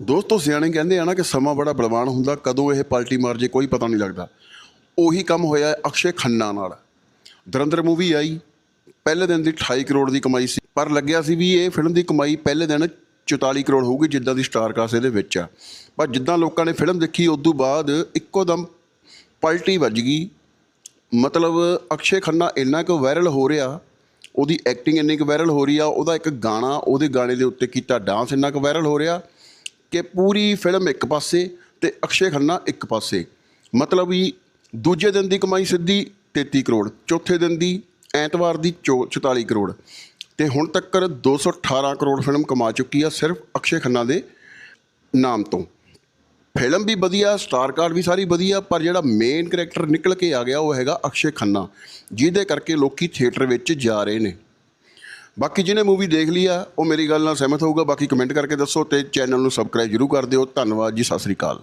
ਦੋਸਤੋ ਸਿਆਣੇ ਕਹਿੰਦੇ ਆ ਨਾ ਕਿ ਸਮਾਂ ਬੜਾ ਬਲਵਾਨ ਹੁੰਦਾ, ਕਦੋਂ ਇਹ ਪਲਟੀ ਮਾਰ ਜੇ ਕੋਈ ਪਤਾ ਨਹੀਂ ਲੱਗਦਾ। ਉਹੀ ਕੰਮ ਹੋਇਆ ਅਕਸ਼ੇ ਖੰਨਾ ਨਾਲ। ਧੁਰੰਦਰ ਮੂਵੀ ਆਈ, ਪਹਿਲੇ ਦਿਨ ਦੀ 28 ਕਰੋੜ ਦੀ ਕਮਾਈ ਸੀ, ਪਰ ਲੱਗਿਆ ਸੀ ਵੀ ਇਹ ਫਿਲਮ ਦੀ ਕਮਾਈ ਪਹਿਲੇ ਦਿਨ 44 ਕਰੋੜ ਹੋਊਗੀ, ਜਿੱਦਾਂ ਦੀ ਸਟਾਰ ਕਾਸਟ ਇਹਦੇ ਵਿੱਚ ਆ। ਪਰ ਜਿੱਦਾਂ ਲੋਕਾਂ ਨੇ ਫਿਲਮ ਦੇਖੀ ਉਸ ਤੋਂ ਬਾਅਦ ਇੱਕੋ ਦਮ ਪਲਟੀ ਵੱਜ ਗਈ। ਮਤਲਬ ਅਕਸ਼ੇ ਖੰਨਾ ਇੰਨਾ ਕੁ ਵਾਇਰਲ ਹੋ ਰਿਹਾ, ਉਹਦੀ ਐਕਟਿੰਗ ਇੰਨੀ ਕੁ ਵਾਇਰਲ ਹੋ ਰਹੀ ਆ, ਉਹਦਾ ਇੱਕ ਗਾਣਾ ਉਹਦੇ ਗਾਣੇ ਦੇ ਉੱਤੇ ਕੀਤਾ ਡਾਂਸ ਇੰਨਾ ਕੁ ਵਾਇਰਲ ਹੋ ਰਿਹਾ ਕਿ ਪੂਰੀ ਫਿਲਮ ਇੱਕ ਪਾਸੇ ਤੇ ਅਕਸ਼ੇ ਖੰਨਾ ਇੱਕ ਪਾਸੇ। ਮਤਲਬ ਵੀ ਦੂਜੇ ਦਿਨ ਦੀ ਕਮਾਈ ਸਿੱਧੀ 33 ਕਰੋੜ। ਚੌਥੇ ਦਿਨ ਦੀ, ਐਤਵਾਰ ਦੀ ਚੌ- 44 ਕਰੋੜ। ਤੇ ਹੁਣ ਤੱਕ 218 ਕਰੋੜ ਫਿਲਮ ਕਮਾ ਚੁੱਕੀ ਆ ਸਿਰਫ ਅਕਸ਼ੇ ਖੰਨਾ ਦੇ ਨਾਮ ਤੋਂ। ਫਿਲਮ ਵੀ ਵਧੀਆ, ਸਟਾਰ ਕਾਰਡ ਵੀ ਸਾਰੀ ਵਧੀਆ, ਪਰ ਜਿਹੜਾ ਮੇਨ ਕੈਰੈਕਟਰ ਨਿਕਲ ਕੇ ਆ ਗਿਆ ਉਹ ਹੈਗਾ ਅਕਸ਼ੇ ਖੰਨਾ, ਜਿਹਦੇ ਕਰਕੇ ਲੋਕੀ ਥੀਏਟਰ ਵਿੱਚ ਜਾ ਰਹੇ ਨੇ। ਬਾਕੀ ਜਿਹਨੇ ਮੂਵੀ ਦੇਖ ਲਈ ਆ, ਉਹ ਮੇਰੀ ਗੱਲ ਨਾਲ ਸਹਿਮਤ ਹੋਊਗਾ। ਬਾਕੀ ਕਮੈਂਟ ਕਰਕੇ ਦੱਸੋ ਤੇ ਚੈਨਲ ਨੂੰ ਸਬਸਕ੍ਰਾਈਬ ਜਰੂਰ ਕਰ ਦਿਓ। ਧੰਨਵਾਦ ਜੀ, ਸਤਿ ਸ੍ਰੀ ਅਕਾਲ।